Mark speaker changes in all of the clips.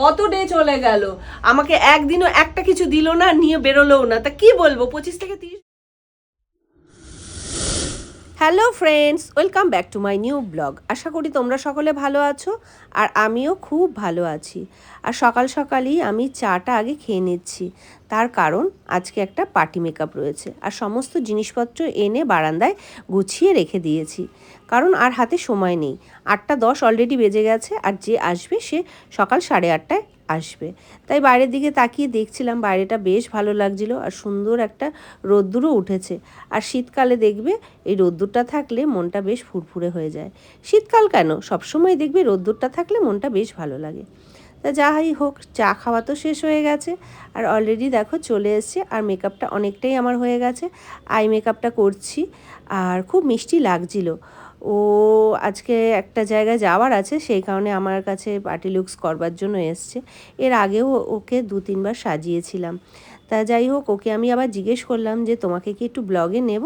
Speaker 1: কত ডে চলে গেল? আমাকে একদিনও একটা কিছু দিল না, নিয়ে বেরোলো না। তা কি বলব? পঁচিশ থেকে তিরিশ hello friends, welcome back to my new blog. আশা করি তোমরা সকলে ভালো আছো আর আমিও খুব ভালো আছি। আর সকাল সকালই আমি চাটা আগে খেয়ে নিচ্ছি। তার কারণ আজকে একটা পার্টি মেকআপ রয়েছে আর সমস্ত জিনিসপত্র এনে বারান্দায় গুছিয়ে রেখে দিয়েছি। কারণ আর হাতে সময় নেই। আটটা দশ অলরেডি বেজে গেছে আর যে আসবে সে সকাল সাড়ে আটটায় আসবে। তাই বাইরের দিকে তাকিয়ে দেখছিলাম বাইরেটা বেশ ভালো লাগছিল আর সুন্দর একটা রোদ্দুরও উঠেছে। আর শীতকালে দেখবে এই রোদ্দুরটা থাকলে মনটা বেশ ফুরফুরে হয়ে যায়। শীতকাল কেন? সবসময় দেখবে রোদ্দুরটা থাকলে মনটা বেশ ভালো লাগে। তা যাই হোক, চা খাওয়া তো শেষ হয়ে গেছে। আর অলরেডি দেখো চলে এসছে আর মেকআপটা অনেকটাই আমার হয়ে গেছে। আই মেকআপটা করছি আর খুব মিষ্টি লাগছিল। ও আজকে একটা জায়গায় যাওয়ার আছে, সেই কারণে আমার কাছে পার্টি লুকস করবার জন্য এসছে। এর আগেও ওকে দু তিনবার সাজিয়েছিলাম। তা যাই হোক, ওকে আমি আবার জিজ্ঞেস করলাম যে, তোমাকে কি একটু ব্লগে নেব?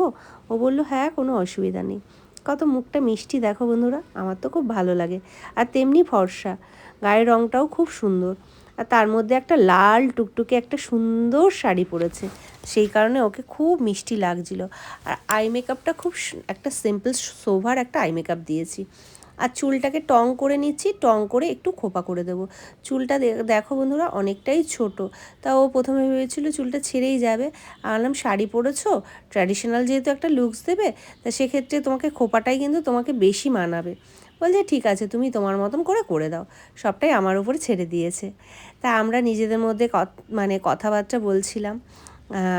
Speaker 1: ও বলল হ্যাঁ কোনো অসুবিধা নেই। কত মুখটা মিষ্টি, দেখো বন্ধুরা, আমার তো খুব ভালো লাগে। আর তেমনি ফর্সা, গায়ের রঙটাও খুব সুন্দর। আর তার মধ্যে একটা লাল টুকটুকে একটা সুন্দর শাড়ি পরেছে। সেই কারণে ওকে খুব মিষ্টি লাগছিল। আর আই মেকআপটা খুব একটা সিম্পল, সোভার একটা আই মেকআপ দিয়েছি। আর চুলটাকে টং করে নিচ্ছি, টং করে একটু খোপা করে দেবো। চুলটা দেখো বন্ধুরা, অনেকটাই ছোট। তা ও প্রথমে ভেবেছিল চুলটা ছেড়েই যাবে। আনলাম শাড়ি পরেছো? ট্র্যাডিশনাল যেহেতু একটা লুকস দেবে, তা সেক্ষেত্রে তোমাকে খোপাটাই কিন্তু তোমাকে বেশি মানাবে। বলছে, ঠিক আছে, তুমি তোমার মতন করে করে দাও। সবটাই আমার উপরে ছেড়ে দিয়েছে। তা আমরা নিজেদের মধ্যে মানে কথাবার্তা বলছিলাম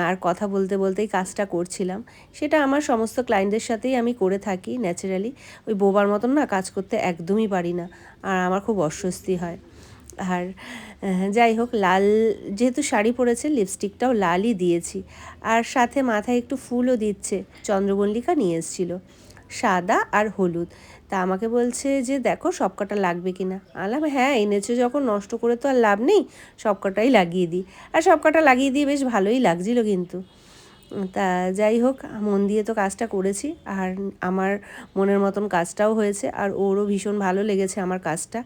Speaker 1: আর কথা বলতে বলতেই কাজটা করছিলাম। সেটা আমার সমস্ত ক্লায়েন্টদের সাথেই আমি করে থাকি ন্যাচারালি ওই বোবার মতন না কাজ করতে একদমই পারি না, আর আমার খুব অস্বস্তি হয়। আর যাই হোক, লাল, যেহেতু শাড়ি পরেছে লিপস্টিকটাও লালই দিয়েছি। আর সাথে মাথায় একটু ফুলও দিচ্ছে, চন্দ্রমল্লিকা নিয়ে এসেছিল, সাদা আর হলুদ। তা আমাকে বলছে যে, দেখো সবকটা লাগবে কি কিনা আলাম হ্যাঁ এনেছো যখন, নষ্ট করে তো আর লাভ নেই, সবকটাই লাগিয়ে দিই। আর সবকটা লাগিয়ে দিয়ে বেশ ভালোই লাগছিল কিন্তু। তা যাই হোক, মন দিয়ে তো কাজটা করেছি আর আমার মনের মতন কাজটাও হয়েছে আর ওরও ভীষণ ভালো লেগেছে আমার কাজটা।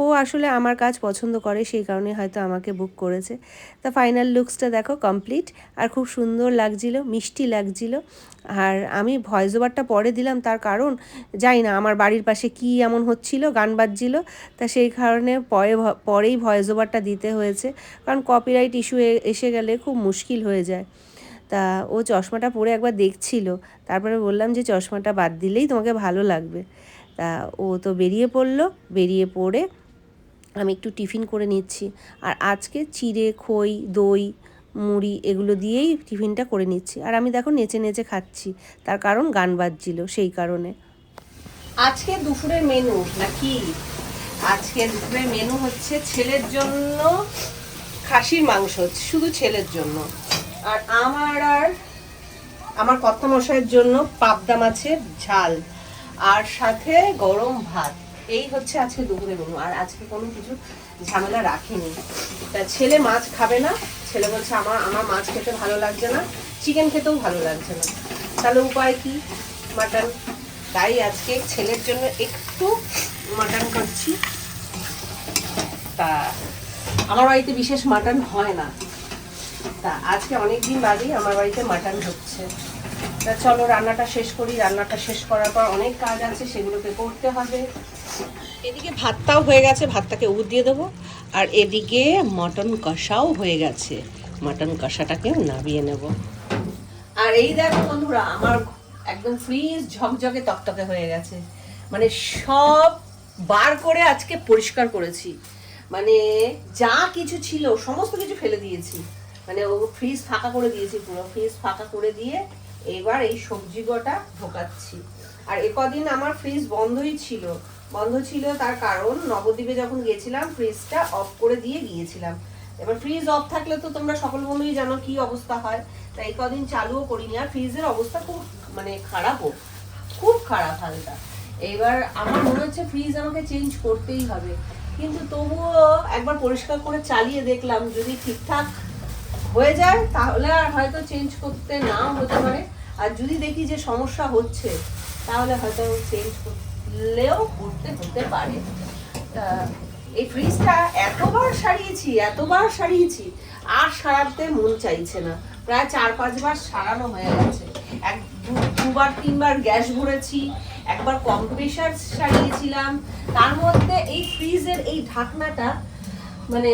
Speaker 1: ও আসলে আমার কাজ পছন্দ করে, সেই কারণে হয়তো আমাকে বুক করেছে। তা ফাইনাল লুকসটা দেখো কমপ্লিট আর খুব সুন্দর লাগছিল, মিষ্টি লাগছিল। আর আমি ভয়েস ওভারটা পরে দিলাম, তার কারণ জানি না আমার বাড়ির পাশে কি এমন হচ্ছিল, গান বাজছিল। তা সেই কারণে পরে পরেই ভয়েস ওভারটা দিতে হয়েছে। কারণ কপিরাইট ইস্যু এসে গেলে খুব মুশকিল হয়ে যায়। তা ও চশমাটা পরে একবার দেখছিল। তারপরে বললাম যে, চশমাটা বাদ দিলেই তোমাকে ভালো লাগবে। তা ও তো বেরিয়ে পড়ল। বেরিয়ে পড়ে আমি একটু টিফিন করে নিচ্ছি। আর আজকে চিড়ে, খই, দই, মুড়ি এগুলো দিয়েই টিফিনটা করে নিচ্ছি। আর আমি দেখো নেচে নেচে খাচ্ছি। তার কারণ গান বাজছিল সেই কারণে। আজকে দুপুরের মেনু নাকি? আজকে দুপুরের মেনু হচ্ছে ছেলের জন্য খাসির মাংস। শুধু ছেলের জন্য। আর আমার আর আমার কর্তা মশাইয়ের জন্য পাবদা মাছের ঝাল আর সাথে গরম ভাত। এই হচ্ছে আজকে দুপুরে মেনু আর আজকে কোনো কিছু ঝামেলা রাখিনি। তা ছেলে মাছ খাবে না, ছেলে বলছে আমার আমার মাছ খেতে ভালো লাগছে না চিকেন খেতেও ভালো লাগছে না। তাহলে উপায় কি? মাটন তাই আজকে ছেলের জন্য একটু মাটন করছি। তা আমার বাড়িতে বিশেষ মাটন হয় না। তা আজকে অনেক দিন বাদেই আমার বাড়িতে মাটন হচ্ছে তা চলো, রান্নাটা শেষ করি। রান্নাটা শেষ করার পর অনেক কাজ আছে, সেগুলোকে করতে হবে। এদিকে ভাতটাও হয়ে গেছে, ভাতটাকে উদ দিয়ে দেবো। আর এদিকে মটন কষাও হয়ে গেছে। মটন কষাটাকেও নামিয়ে নেব। আর এই দেখো বন্ধুরা, আমার একদম ফ্রিজ ঝকঝকে, তকতকে হয়ে গেছে। মানে সব বার করে আজকে পরিষ্কার করেছি। মানে যা কিছু ছিল, সমস্ত কিছু ফেলে দিয়েছি। মানে ও ফ্রিজ ফাঁকা করে দিয়েছি পুরো ফ্রিজ ফাঁকা করে দিয়ে এবার এই সবজি গোটা ঢোকাচ্ছি। আর এ কদিন আমার ফ্রিজ বন্ধই ছিল। বন্ধ ছিল তার কারণ নবদ্বীপে যখন গিয়েছিলাম ফ্রিজটা অফ করে দিয়ে গিয়েছিলাম। এবার ফ্রিজ অফ থাকলে তো তোমরা সকল বন্ধুই জানো কি অবস্থা হয়। তাই কদিন চালুও করিনি। আর ফ্রিজের অবস্থা খুব মানে খারাপও, খুব খারাপ হালটা এবার আমার মনে হচ্ছে ফ্রিজ আমাকে চেঞ্জ করতেই হবে। কিন্তু তবুও একবার পরিষ্কার করে চালিয়ে দেখলাম, যদি ঠিকঠাক হয়ে যায়, তাহলে আর হয়তো চেঞ্জ করতে নাও হতে পারে। আর যদি দেখি যে সমস্যা হচ্ছে, তাহলে হয়তো চেঞ্জ করলেও করতে হতে পারে। এই ফ্রিজটা এতবার সারিয়েছি এতবার সারিয়েছি, আর সারাতে মন চাইছে না। প্রায় চার পাঁচবার সারানো হয়ে গেছে। এক দুবার, তিনবার গ্যাস ভরেছি, একবার কম্প্রেসার সারিয়েছিলাম। তার মধ্যে এই ফ্রিজের এই ঢাকনাটা মানে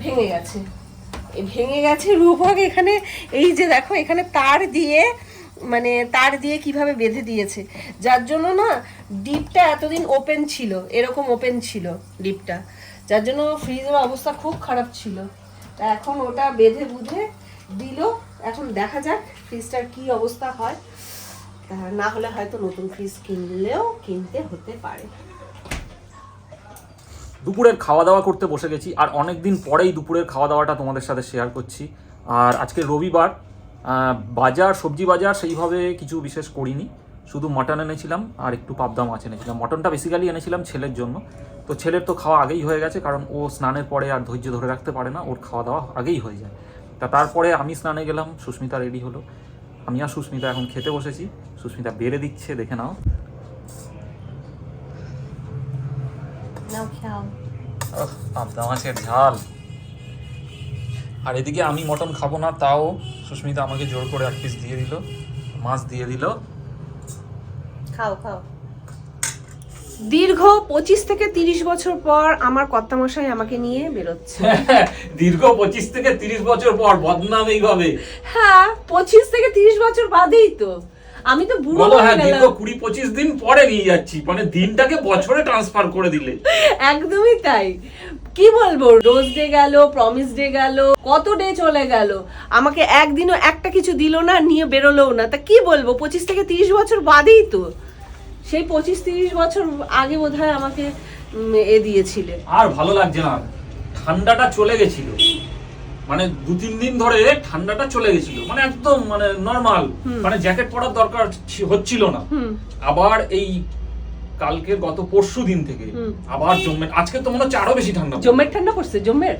Speaker 1: ভেঙে গেছে। ভেঙে গেছে রূপক এখানে, এই যে দেখো, এখানে তার দিয়ে মানে তার দিয়ে কীভাবে বেঁধে দিয়েছে। যার জন্য না, ডিপটা এতদিন ওপেন ছিল, এরকম ওপেন ছিল ডিপটা। যার জন্য ফ্রিজের অবস্থা খুব খারাপ ছিল। তা এখন ওটা বেঁধে বুঝে দিল। এখন দেখা যাক ফ্রিজটার কি অবস্থা হয়। না হলে হয়তো নতুন ফ্রিজ কিনলেও কিনতে হতে পারে।
Speaker 2: দুপুরের খাওয়া দাওয়া করতে বসে গেছি আর অনেক দিন পরেই দুপুরের খাওয়া দাওয়াটা তোমাদের সাথে শেয়ার করছি। আর আজকে রবিবার বাজার, সবজি বাজার সেইভাবে কিছু বিশেষ করিনি। শুধু মটন এনেছিলাম আর একটু পাবদা মাছ এনেছিলাম। মটনটা বেসিক্যালি এনেছিলাম ছেলের জন্য। তো ছেলের তো খাওয়া আগেই হয়ে গেছে কারণ ও স্নানের পরে আর ধৈর্য ধরে রাখতে পারে না, ওর খাওয়া দাওয়া আগেই হয়ে যায়। তা তারপরে আমি স্নানে গেলাম, সুস্মিতা রেডি হলো। আমি আর সুস্মিতা এখন খেতে বসেছি। সুস্মিতা বেড়ে দিচ্ছে, দেখে নাও।
Speaker 1: নাও খাও।
Speaker 2: পাবদা মাছের ঝাল। আর এদিকে আমি মটন খাব না তাও সুস্মিতা আমাকে জোর করে এক পিস দিয়ে দিল মাছ দিয়ে দিল।
Speaker 1: খাও খাও। দীর্ঘ পঁচিশ থেকে তিরিশ বছর পর আমার কর্তামশাই আমাকে নিয়ে বেরোচ্ছে।
Speaker 2: দীর্ঘ পঁচিশ থেকে তিরিশ বছর পর বদনাম এইভাবে
Speaker 1: হ্যাঁ পঁচিশ থেকে তিরিশ বছর বাদেই তো। আমি তো বুড়ো হয়ে
Speaker 2: হ্যাঁ দীর্ঘ
Speaker 1: গেলাম।
Speaker 2: কুড়ি পঁচিশ দিন পরে নিয়ে যাচ্ছি। মানে দিনটাকে বছরে ট্রান্সফার করে দিলে।
Speaker 1: একদমই তাই। কি বলব? রোজ ডে গেল প্রমিস ডে গেল কত ডে চলে গেল। আমাকে একদিনও একটা কিছু দিল না নিয়ে বেরোলোও না। তা কি বলব? পঁচিশ থেকে তিরিশ বছর বাদেই তো। সেই পঁচিশ তিরিশ বছর আগে বোধহয় আমাকে এ দিয়েছিলেন
Speaker 2: আর ভালো লাগছে না। ঠান্ডাটা চলে গেছিল। মানে দু তিন দিন ধরে ঠান্ডাটা চলে গেছিল। মানে একদম মানে নর্মাল মানে জ্যাকেট পরার দরকার হচ্ছিল না। আবার এই কালকে গত পরশু দিন থেকে আবার জম্মের আজকে তো মনে হচ্ছে বেশি ঠান্ডা
Speaker 1: জম্মের ঠান্ডা পড়ছে? জম্মের?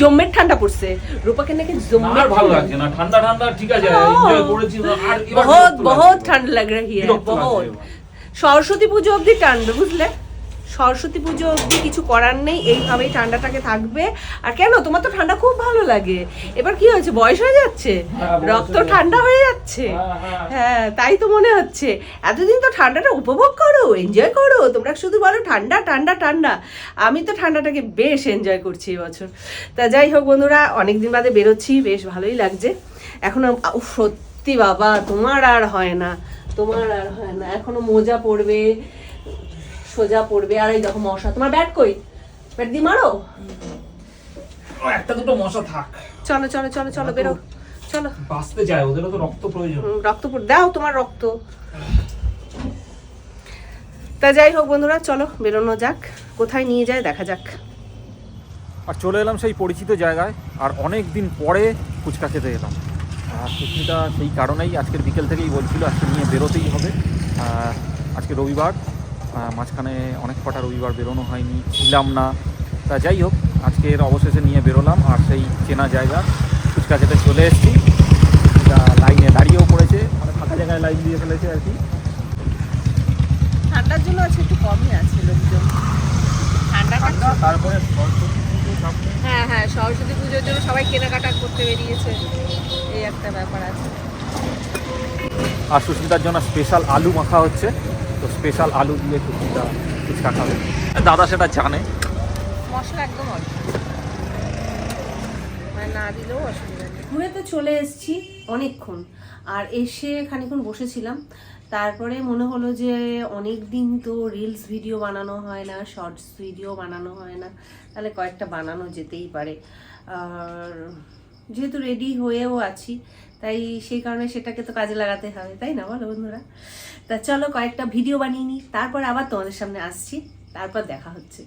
Speaker 1: জম্মের ঠান্ডা পড়ছে। রূপাকে নাকি জম্মের
Speaker 2: ভালো লাগছে না। ঠান্ডা ঠান্ডা ঠিক আছে এনজয় করেছি। আর
Speaker 1: বহুত বহুত ঠান্ডা
Speaker 2: লাগ রহি
Speaker 1: হ্যায়
Speaker 2: বহুত।
Speaker 1: সরস্বতী পুজো অবধি ঠান্ডা বুঝলে? সরস্বতী পুজো অবধি কিছু করার নেই এইভাবেই ঠান্ডাটাকে থাকবে। আর কেন? তোমার তো ঠান্ডা খুব ভালো লাগে। এবার কি হয়েছে? বয়স হয়ে যাচ্ছে?
Speaker 2: হ্যাঁ,
Speaker 1: রক্ত ঠান্ডা হয়ে যাচ্ছে।
Speaker 2: হ্যাঁ, হ্যাঁ।
Speaker 1: হ্যাঁ তাই তো মনে হচ্ছে। এতদিন তো ঠান্ডাটা উপভোগ করো এনজয় করো। তোমরা শুধু বলো ঠান্ডা ঠান্ডা ঠান্ডা। আমি তো ঠান্ডাটাকে বেশ এনজয় করছি এবছর তা যাই হোক বন্ধুরা অনেকদিন বাদে বেরোচ্ছি বেশ ভালোই লাগছে। এখন সত্যি বাবা তোমার আর হয় না তোমার আর হয় না। এখনও মোজা পড়বে। সোজা পড়বে আর এই দেখো মশা। তোমার ব্যাট কই? ব্যাট দিয়ে মারো?
Speaker 2: একটা দুটো মশা থাক।
Speaker 1: চলো চলো চলো চলো বেরো। চলো।
Speaker 2: বাঁচতে চায় ওদেরও তো রক্ত প্রয়োজন।
Speaker 1: রক্ত পড়- দাও তোমার রক্ত। তা যাই হোক বন্ধুরা চলো বেরোনো যাক। কোথায় নিয়ে যায় দেখা যাক।
Speaker 2: আর চলে এলাম সেই পরিচিত জায়গায় আর অনেক দিন পরে ফুচকা খেতে এলাম। আর সুস্মিতা সেই কারণেই আজকের বিকেল থেকেই বলছিল আজকে নিয়ে বেরোতেই হবে। আজকে রবিবার। মাঝখানে অনেক কটা রবিবার বেরোনো হয়নি ছিলাম না। তা যাই হোক আজকের অবশেষে নিয়ে বেরোলাম আর সেই চেনা জায়গা ফুচকা খেতে চলে এসেছি। তা লাইনে দাঁড়িয়েও পড়েছে মানে ফাঁকা জায়গায় লাইন দিয়ে ফেলেছে আর কি।
Speaker 1: ঠান্ডার জন্য আছে একটু কমই আছে লোকজন। ঠান্ডাটা
Speaker 2: তারপরে সরস্বতী পুজো
Speaker 1: হ্যাঁ হ্যাঁ সরস্বতী পুজোর জন্য সবাই কেনাকাটা করতে বেরিয়েছে। এই একটা ব্যাপার আছে।
Speaker 2: আর সুস্মিতার জন্য স্পেশাল আলু মাখা হচ্ছে। তো স্পেশাল আলু দিয়ে সুস্মিতা ফুচকা খাবে। দাদা সেটা জানে।
Speaker 1: মশলা একদম অল্প। মানে না দিলেও অসুবিধা নেই। ঘুরে তো চলে এসেছি অনেকক্ষণ। আর এসে খানিক্ষণ বসেছিলাম। তারপরে মনে হলো যে অনেক দিন তো রিলস ভিডিও বানানো হয় না শর্টস ভিডিও বানানো হয় না। তাহলে কয়েকটা বানানো যেতেই পারে। আর যেহেতু রেডি হয়েও আছি, তাই সেই কারণে সেটাকে তো কাজে লাগাতে হবে, তাই না বলো বন্ধুরা? তা চলো কয়েকটা ভিডিও বানিয়ে নিই, তারপর আবার তোমাদের সামনে আসছি, তারপর দেখা হচ্ছে।